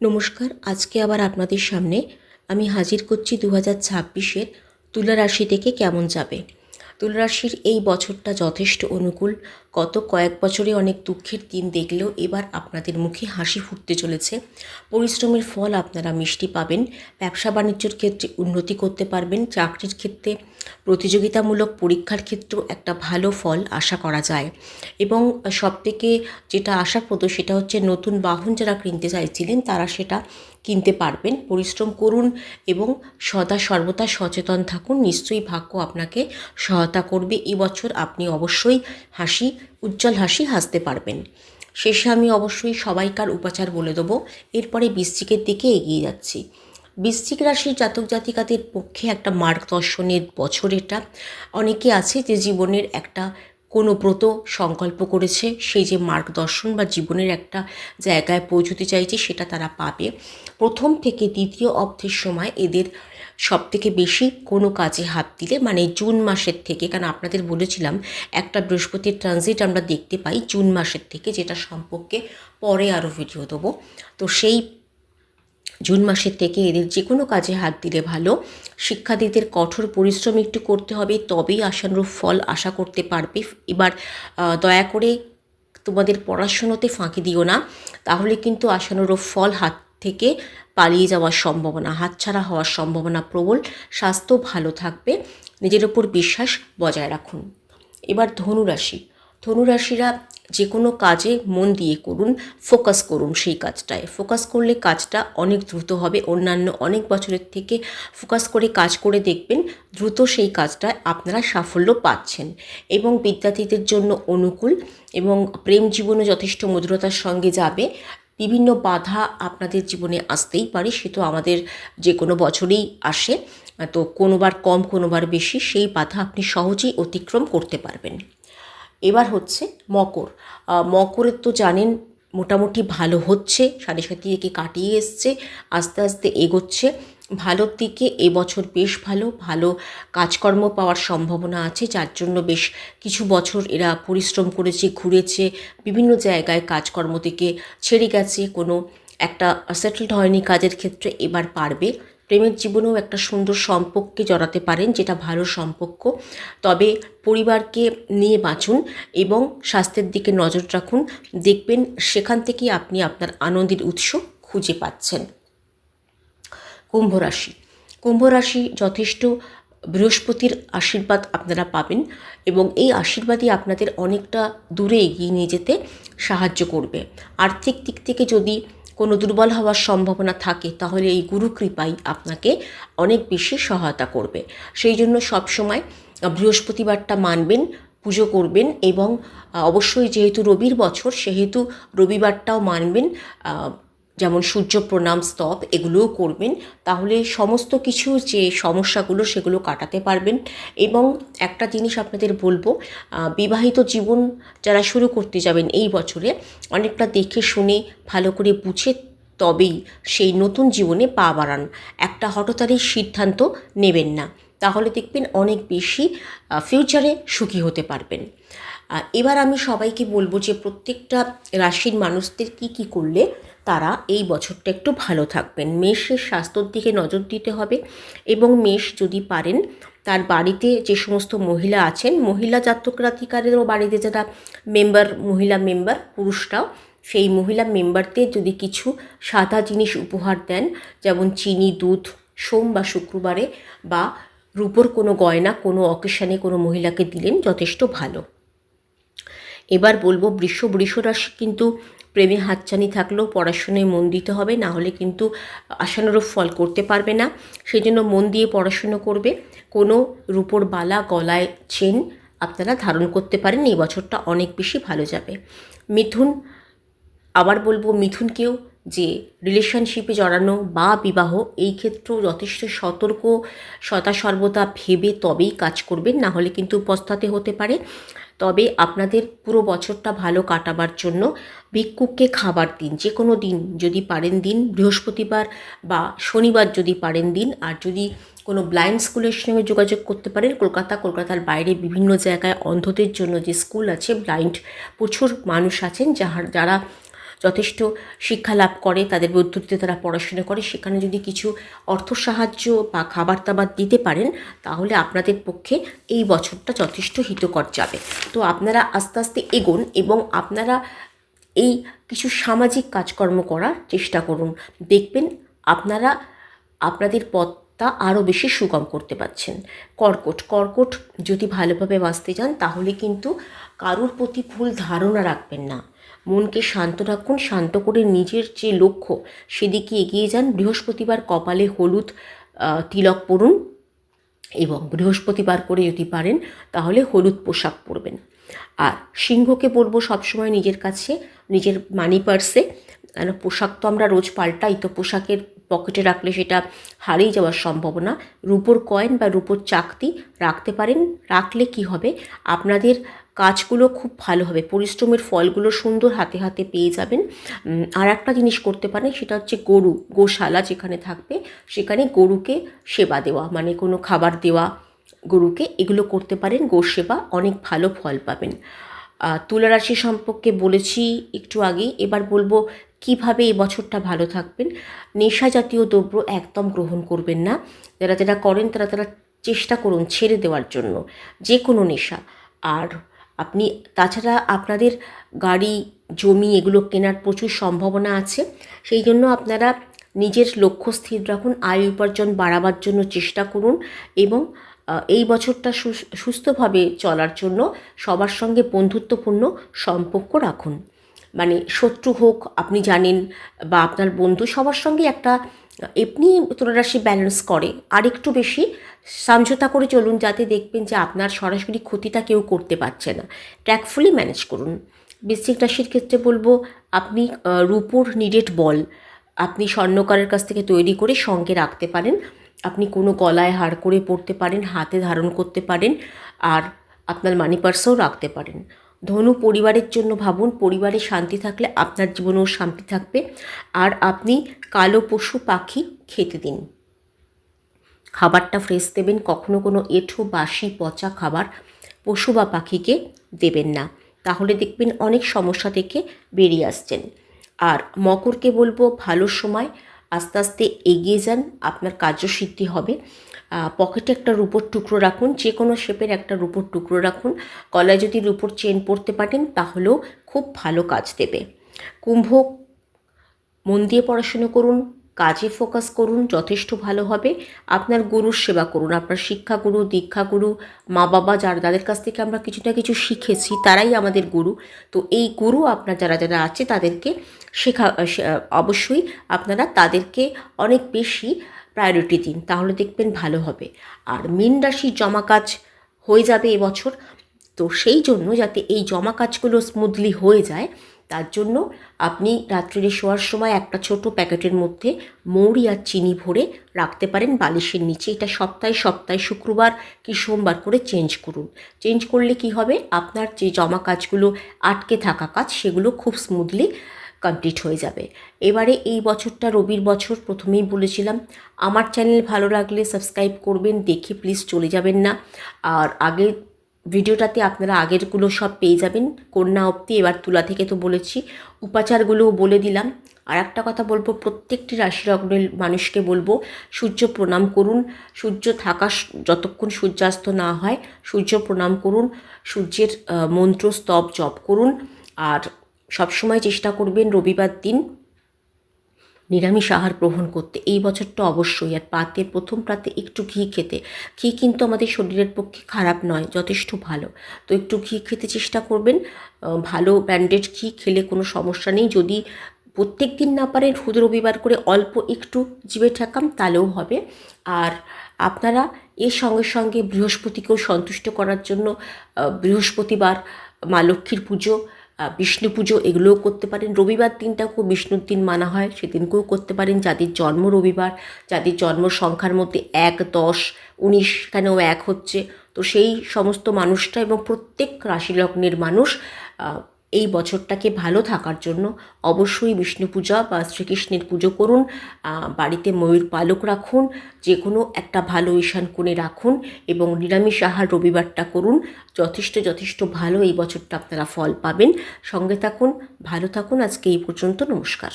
নমস্কার, আজকে আবার আপনাদের সামনে আমি হাজির করছি দু হাজার ছাব্বিশের তুলারাশি থেকে কেমন যাবে। তুলা রাশির এই বছরটা যথেষ্ট অনুকূল গত কয়েক বছরে অনেক দুঃখের দিন দেখলেও এবার আপনাদের মুখে হাসি ফুটতে চলেছে। পরিশ্রমের ফল আপনারা মিষ্টি পাবেন, ব্যবসা বাণিজ্যের ক্ষেত্রে উন্নতি করতে পারবেন, চাকরির ক্ষেত্রে প্রতিযোগিতামূলক পরীক্ষার ক্ষেত্রেও একটা ভালো ফল আশা করা যায়। এবং সবথেকে যেটা আশাপ্রদ সেটা হচ্ছে নতুন বাহন যারা কিনতে চাইছিলেন তারা সেটা কিনতে পারবেন। পরিশ্রম করুন এবং সদা সর্বদা সচেতন থাকুন। নিশ্চয়ই ভাগ্য আপনাকে সহায়তা করবে। এবছর আপনি অবশ্যই হাসি উজ্জ্বল হাসি হাসতে পারবেন। শেষে আমি অবশ্যই সবাইকার উপাচার বলে দেবো। এরপরে বৃশ্চিকের দিকে এগিয়ে যাচ্ছি। বৃশ্চিক রাশির জাতক জাতিকাদের পক্ষে একটা মার্গদর্শনের বছর এটা। অনেকে আছে যে জীবনের একটা কোনো ব্রত সংকল্প করেছে, সেই যে মার্গদর্শন বা জীবনের একটা জায়গায় পৌঁছতে চাইছে সেটা তারা পাবে। প্রথম থেকে দ্বিতীয় অব্দের সময় এদের সব থেকে বেশি কোনো কাজে হাত দিলে মানে জুন মাসের থেকে, কারণ আপনাদের বলেছিলাম, একটা বৃহস্পতির ট্রানজিট আমরা দেখতে পাই জুন মাসের থেকে, যেটা সম্পর্কে পরে আরও ভিডিও দেবো। তো সেই জুন মাসের থেকে এদের যে কোনো কাজে হাত দিলে ভালো। শিক্ষার্থীদের কঠোর পরিশ্রম একটু করতে হবে, তবেই আশানুরূপ ফল আশা করতে পারবে। এবার দয়া করে তোমাদের পড়াশুনোতে ফাঁকি দিও না। তাহলে কিন্তু আশানুরূপ ফল হাত থেকে পালিয়ে যাওয়ার সম্ভাবনা, হাতছাড়া হওয়ার সম্ভাবনা প্রবল। স্বাস্থ্য ভালো থাকবে। নিজের ওপর বিশ্বাস বজায় রাখুন। এবার ধনুরাশি। ধনুরাশিরা যে কোনো কাজে মন দিয়ে করুন ফোকাস করুন সেই কাজটায়। ফোকাস করলে কাজটা অনেক দ্রুত হবে। অন্যান্য অনেক বছরের থেকে ফোকাস করে কাজ করে দেখবেন দ্রুত সেই কাজটায় আপনারা সাফল্য পাচ্ছেন। এবং বিদ্যার্থীদের জন্য অনুকূল এবং প্রেম জীবনে যথেষ্ট মধুরতার সঙ্গে যাবে। বিভিন্ন বাধা আপনাদের জীবনে আসতেই পারে, সে তো আমাদের যে কোনো বছরেই আসে। তো কোনোবার কম, কোনোবার বেশি সেই বাধা আপনি সহজেই অতিক্রম করতে পারবেন। এবার হচ্ছে মকর। মকরের তো জানেন মোটামুটি ভালো হচ্ছে, সাড়ে সাথে একে কাটিয়ে এসছে, আস্তে আস্তে এগোচ্ছে। ভালোর দিকে এবছর বেশ ভালো ভালো কাজকর্ম পাওয়ার সম্ভাবনা আছে, যার জন্য বেশ কিছু বছর এরা পরিশ্রম করেছে, ঘুরেছে, বিভিন্ন জায়গায় কাজকর্ম থেকে ছেড়ে গেছে, কোনো একটা সেটেলড হয়নি কাজের ক্ষেত্রে, এবার পারবে। প্রেমের জীবনেও একটা সুন্দর সম্পর্কে জড়াতে পারেন, যেটা ভালো সম্পর্ক। তবে পরিবারকে নিয়ে বাঁচুন এবং স্বাস্থ্যের দিকে নজর রাখুন। দেখবেন সেখান থেকেই আপনি আপনার আনন্দের উৎস খুঁজে পাচ্ছেন। কুম্ভ রাশি কুম্ভ রাশি যথেষ্ট বৃহস্পতির আশীর্বাদ আপনারা পাবেন এবং এই আশীর্বাদই আপনাদের অনেকটা দূরে এগিয়ে নিয়ে যেতে সাহায্য করবে। আর্থিক দিক থেকে যদি কোনো দুর্বল হওয়ার সম্ভাবনা থাকে, তাহলে এই গুরু কৃপাই আপনাকে অনেক বেশি সহায়তা করবে। সেই জন্য সবসময় বৃহস্পতিবারটা মানবেন, পুজো করবেন এবং অবশ্যই যেহেতু রবির বছর, সেহেতু রবিবারটাও মানবেন যেমন সূর্য প্রণাম স্তব, এগুলোও করবেন। তাহলে সমস্ত কিছু যে সমস্যাগুলো, সেগুলো কাটাতে পারবেন। এবং একটা জিনিস আপনাদের বলব বিবাহিত জীবন যারা শুরু করতে যাবেন এই বছরে, অনেকটা দেখে শুনে, ভালো করে বুঝে তবেই সেই নতুন জীবনে পা বাড়ান। একটা হঠাৎই সিদ্ধান্ত নেবেন না। তাহলে দেখবেন অনেক বেশি ফিউচারে সুখী হতে পারবেন। এবার আমি সবাইকে বলব যে প্রত্যেকটা রাশির মানুষদের কি কি করলে তারা এই বছরটা একটু ভালো থাকবেন। মেষের স্বাস্থ্যর দিকে নজর দিতে হবে এবং মেষ যদি পারেন, তার বাড়িতে যে সমস্ত মহিলা আছেন, মহিলা জাতকাধিকারেরও বাড়িতে যারা মেম্বার মহিলা মেম্বার পুরুষরাও, সেই মহিলা মেম্বারদের যদি কিছু সাদা জিনিস উপহার দেন, যেমন চিনি, দুধ, সোম বা শুক্রবারে বা রূপোর কোনো গয়না, কোনো অকেশানে কোনো মহিলাকে দিলেন, যথেষ্ট ভালো। এবার বলব বৃষ বৃষ রাশি কিন্তু প্রেমে হাতছানি থাকলেও পড়াশোনায় মন দিতে হবে, না হলে কিন্তু আশানুরূপ ফল করতে পারবে না। সেই জন্য মন দিয়ে পড়াশুনো করবে। কোনো রূপোর বালা গলায় চেন আপনারা ধারণ করতে পারেন, এই বছরটা অনেক বেশি ভালো যাবে। মিথুন, আবার বলব মিথুনকেও যে রিলেশনশিপে জড়ানো বা বিবাহ, এই ক্ষেত্রেও যথেষ্ট সতর্ক সদা সর্বদা ভেবে তবেই কাজ করবেন। না হলে কিন্তু উপস্থাতে হতে পারে। তবে আপনাদের পুরো বছরটা ভালো কাটাবার জন্য ভিক্ষুককে খাবার দিন। যে কোনো দিন যদি পারেন দিন, বৃহস্পতিবার বা শনিবার যদি পারেন দিন। আর যদি কোনো ব্লাইন্ড স্কুলের সঙ্গে যোগাযোগ করতে পারেন, কলকাতা, কলকাতার বাইরে বিভিন্ন জায়গায় অন্ধদের জন্য যে স্কুল আছে ব্লাইন্ড প্রচুর মানুষ আছেন, যাহার, যারা যথেষ্ট শিক্ষা লাভ করে, তাদের পদ্ধতিতে তারা পড়াশোনা করে, সেখানে যদি কিছু অর্থ সাহায্য বা খাবার দাবার দিতে পারেন, তাহলে আপনাদের পক্ষে এই বছরটা যথেষ্ট হিতকর যাবে। তো আপনারা আস্তে আস্তে এগোন এবং আপনারা এই কিছু সামাজিক কাজকর্ম করার চেষ্টা করুন। দেখবেন আপনারা, আপনাদের পথটা আরও বেশি সুগম করতে পারছেন। কর্কট কর্কট যদি ভালোভাবে বাঁচতে চান, তাহলে কিন্তু কারুর প্রতি ভুল ধারণা রাখবেন না। মনকে শান্ত রাখুন, শান্ত করে নিজের যে লক্ষ্য, সেদিকে এগিয়ে যান। বৃহস্পতিবার কপালে হলুদ তিলক পরুন এবং বৃহস্পতিবার করে যদি পারেন, তাহলে হলুদ পোশাক পরবেন। আর সিংহকে বলব সবসময় নিজের কাছে, নিজের মানি পার্সে কেন, পোশাক তো আমরা রোজ পাল্টাই, তো পোশাকের পকেটে রাখলে সেটা হারিয়ে যাওয়ার সম্ভাবনা। রূপোর কয়েন বা রূপোর চাকতি রাখতে পারেন, রাখলে কি হবে? আপনাদের কাজগুলো খুব ভালো হবে। পরিশ্রমের ফলগুলো সুন্দর হাতে হাতে পেয়ে যাবেন। আর একটা জিনিস করতে পারেন সেটা হচ্ছে গরু গোশালা যেখানে থাকবে সেখানে গরুকে সেবা দেওয়া মানে কোনো খাবার দেওয়া গরুকে এগুলো করতে পারেন। গো সেবা অনেক ভালো ফল পাবেন। আহ, তুলা রাশি সম্পর্কে বলেছি একটু আগেই এবার বলব কীভাবে এই বছরটা ভালো থাকবেন। নেশা জাতীয় দ্রব্য একদম গ্রহণ করবেন না। যারা যারা করেন তারা তারা চেষ্টা করুন ছেড়ে দেওয়ার জন্য। যে কোনো নেশা। আর আপনি, তাছাড়া আপনাদের গাড়ি, জমি এগুলো কেনার প্রচুর সম্ভাবনা আছে। সেই জন্য আপনারা নিজের লক্ষ্য স্থির রাখুন, আয় উপার্জন বাড়াবার জন্য চেষ্টা করুন এবং এই বছরটা সুস্থভাবে চলার জন্য সবার সঙ্গে বন্ধুত্বপূর্ণ সম্পর্ক রাখুন। মানে শত্রু হোক, আপনি জানেন, বা আপনার বন্ধু, সবার সঙ্গে একটা এমনি তুলারাশি ব্যালেন্স করে। আর একটু বেশি সমঝোতা করে চলুন, যাতে দেখবেন যে আপনার সরাসরি ক্ষতিটা কেউ করতে পারছে না। ট্র্যাকফুলি ম্যানেজ করুন। বৃশ্চিক রাশির ক্ষেত্রে বলব, আপনি রূপোর নিডেড বল আপনি স্বর্ণকারের কাছ থেকে তৈরি করে সঙ্গে রাখতে পারেন। আপনি কোনো গলায় হার করে পড়তে পারেন, হাতে ধারণ করতে পারেন, আর আপনার মানি পার্সেও রাখতে পারেন। ধনু পরিবারের জন্য ভাবুন, পরিবারে শান্তি থাকলে আপনার জীবনেও শান্তি থাকবে। আর আপনি কালো পশু পাখি খেতে দিন। খাবারটা ফ্রেশ দেবেন, কখনো কোনো এঁঠো, বাসি, পচা খাবার পশু বা পাখিকে দেবেন না। তাহলে দেখবেন অনেক সমস্যা থেকে বেরিয়ে আসছেন। আর মকরকে বলব, ভালো সময় আস্তে আস্তে এগিয়ে যান, আপনার কার্যসিদ্ধি হবে। পকেটে একটা রূপোর টুকরো রাখুন যে কোনো শেপের একটা রূপোর টুকরো রাখুন। গলায় যদি রূপোর চেন পরতে পারেন, তাহলেও খুব ভালো কাজ দেবে। কুম্ভ, মন দিয়ে পড়াশুনো করুন কাজে ফোকাস করুন, যথেষ্ট ভালো হবে। আপনার গুরুর সেবা করুন, আপনার শিক্ষাগুরু, দীক্ষাগুরু মা বাবা যারা, যাদের কাছ থেকে আমরা কিছু না কিছু শিখেছি, তারাই আমাদের গুরু। তো এই গুরু আপনার যারা যারা আছে, তাদেরকে শেখা অবশ্যই আপনারা তাদেরকে অনেক বেশি প্রায়োরিটি দিন, তাহলে দেখবেন ভালো হবে। আর মীন রাশির জমা কাজ হয়ে যাবে এবছর, তো সেই জন্য যাতে এই জমা কাজগুলো স্মুথলি হয়ে যায় তার জন্য আপনি রাত্রিরে শোয়ার সময় একটা ছোট প্যাকেটের মধ্যে মৌরি আর চিনি ভরে রাখতে পারেন বালিশের নিচে। এটা সপ্তাহে সপ্তাহে শুক্রবার কি সোমবার করে চেঞ্জ করুন। চেঞ্জ করলে কি হবে? আপনার যে জমা কাজগুলো আটকে থাকা কাজ, সেগুলো খুব স্মুথলি কমপ্লিট হয়ে যাবে। এবারে এই বছরটা রবির বছর, প্রথমেই বলেছিলাম, আমার চ্যানেল ভালো লাগলে সাবস্ক্রাইব করবেন, দেখে প্লিজ চলে যাবেন না। আর আগে ভিডিওটাতে আপনারা আগেরগুলো সব পেয়ে যাবেন। কন্যা অবধি এবার তুলা থেকে তো বলেছি। উপাচারগুলোও বলে দিলাম। আর একটা কথা বলব, প্রত্যেকটি রাশি লগ্নের মানুষকে বলব, সূর্য প্রণাম করুন। সূর্য থাকা যতক্ষণ সূর্যাস্ত না হয়, সূর্য প্রণাম করুন। সূর্যের মন্ত্র স্তব জপ করুন। আর সবসময় চেষ্টা করবেন রবিবার দিন নিরামিষ আহার গ্রহণ করতে। এই বছরটা অবশ্যই। আর পাতে প্রথম প্রাতে একটু ঘি খেতে। ঘি কিন্তু আমাদের শরীরের পক্ষে খারাপ নয়, যথেষ্ট ভালো। তো একটু ঘি খেতে চেষ্টা করবেন। ভালো ব্র্যান্ডেড ঘি খেলে কোনো সমস্যা নেই। যদি প্রত্যেক দিন না পারেন হুদ রবিবার করে অল্প একটু জিভে ঠেকাম তাহলেও হবে। আর আপনারা এর সঙ্গে সঙ্গে বৃহস্পতিকেও সন্তুষ্ট করার জন্য বৃহস্পতিবার মা লক্ষ্মীর পুজো বিষ্ণু পুজো এগুলোও করতে পারেন। রবিবার দিনটা খুব বিষ্ণুর দিন মানা হয়, সেদিনকেও করতে পারেন। যাদের জন্ম রবিবার, যাদের জন্ম সংখ্যার মধ্যে এক, দশ, উনিশ এখানেও এক হচ্ছে, তো সেই সমস্ত মানুষটা এবং প্রত্যেক রাশি লগ্নের মানুষ এই বছরটাকে ভালো থাকার জন্য অবশ্যই বিষ্ণু পূজা বা শ্রীকৃষ্ণের পুজো করুন বাড়িতে ময়ূর পালক রাখুন যে কোনো একটা ভালো ঈশান কোণে রাখুন এবং নিরামিষ আহার রবিবারটা করুন। যথেষ্ট যথেষ্ট ভালো এই বছরটা আপনারা ফল পাবেন। সঙ্গে থাকুন, ভালো থাকুন, আজকে এই পর্যন্ত নমস্কার।